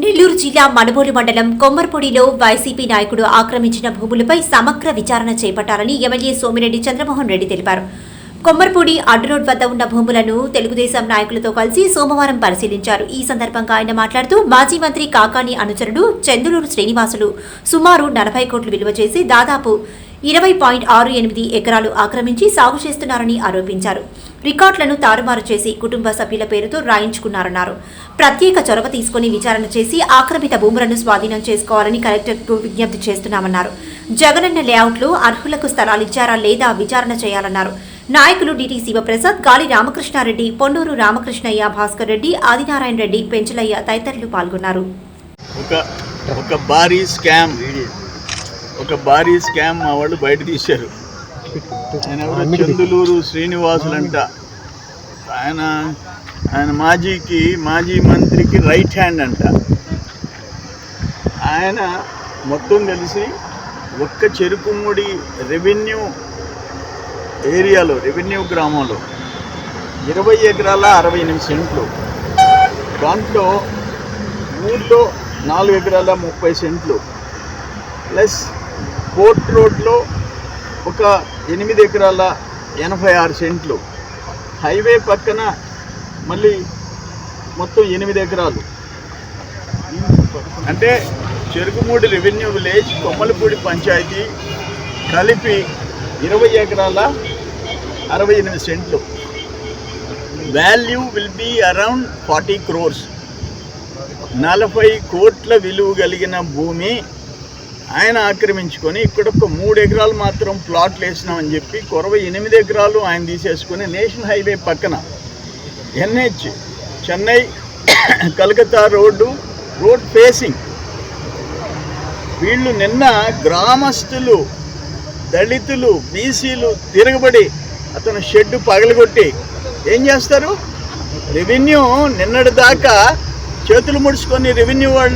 నెల్లూరు జిల్లా మనుబోలు మండలం కొమ్మర్పొడిలో వైసీపీ నాయకుడు ఆక్రమించిన భూములపై సమగ్ర విచారణ చేపట్టాలని ఎమ్మెల్యే సోమిరెడ్డి చంద్రమోహన్ రెడ్డి తెలిపారు. కొమ్మర్పూడి అడ్డరోడ్ వద్ద ఉన్న భూములను తెలుగుదేశం నాయకులతో కలిసి సోమవారం పరిశీలించారు. ఈ సందర్భంగా ఆయన మాట్లాడుతూ మాజీ మంత్రి కాకాని అనుచరుడు చందులూరు శ్రీనివాసులు సుమారు నలభై కోట్లు విలువ చేసి దాదాపు ఇరవై పాయింట్ ఆరు ఎనిమిది ఎకరాలు ఆక్రమించి సాగు చేస్తున్నారని ఆరోపించారు. రికార్డులను తారుమారు చేసి కుటుంబ సభ్యుల పేరుతో రాయించుకున్నారన్నారు. ప్రత్యేక చొరవ తీసుకుని విచారణ చేసి ఆక్రమిత భూములను స్వాధీనం చేసుకోవాలని కలెక్టర్కు విజ్ఞప్తి చేస్తున్నామన్నారు. జగనన్న లేఅవుట్లు అర్హులకు స్థలాలిచ్చారా లేదా విచారణ చేయాలన్నారు. నాయకులు డిటి శివప్రసాద్ గాలి రామకృష్ణారెడ్డి పొన్నూరు రామకృష్ణయ్య భాస్కర్ రెడ్డి ఆదినారాయణ రెడ్డి పెంచలయ్య తదితరులు పాల్గొన్నారు. ఒక ఒక భారీ స్కామ్. ఒక భారీ స్కామ్ మా వాళ్ళు బయట తీశారు. ఆయన ఎవరో చందులూరు శ్రీనివాసులంట. ఆయన ఆయన మాజీకి మాజీ మంత్రికి రైట్ హ్యాండ్ అంట. ఆయన మొత్తం కలిసి ఒక్క చెరుకుముడి రెవెన్యూ ఏరియాలో రెవెన్యూ గ్రామంలో ఇరవై ఎకరాల అరవై ఎనిమిది సెంట్లు. దాంట్లో ఊర్లో నాలుగు ఎకరాల ముప్పై సెంట్లు. ప్లస్ కోర్ట్ రోడ్లో ఒక ఎనిమిది ఎకరాల ఎనభై ఆరు సెంట్లు. హైవే పక్కన మళ్ళీ మొత్తం ఎనిమిది ఎకరాలు. అంటే చెరుకుమూడి రెవెన్యూ విలేజ్ కొమ్మలపూడి పంచాయతీ కలిపి ఇరవై ఎకరాల అరవై ఎనిమిది సెంట్లు. Value will be around forty crores. నలభై కోట్ల విలువ కలిగిన భూమి ఆయన ఆక్రమించుకొని ఇక్కడ ఒక మూడు ఎకరాలు మాత్రం ప్లాట్లు వేసినామని చెప్పి కొరవ ఎనిమిది ఎకరాలు ఆయన తీసేసుకొని నేషనల్ హైవే పక్కన NH Chennai Calcutta road road facing. వీళ్ళు నిన్న గ్రామస్తులు దళితులు బీసీలు తిరగబడి అతను షెడ్ పగలగొట్టి ఏం చేస్తారు? రెవెన్యూ నిన్నటి దాకా చేతులు ముడుచుకొని రెవెన్యూ వాళ్ళు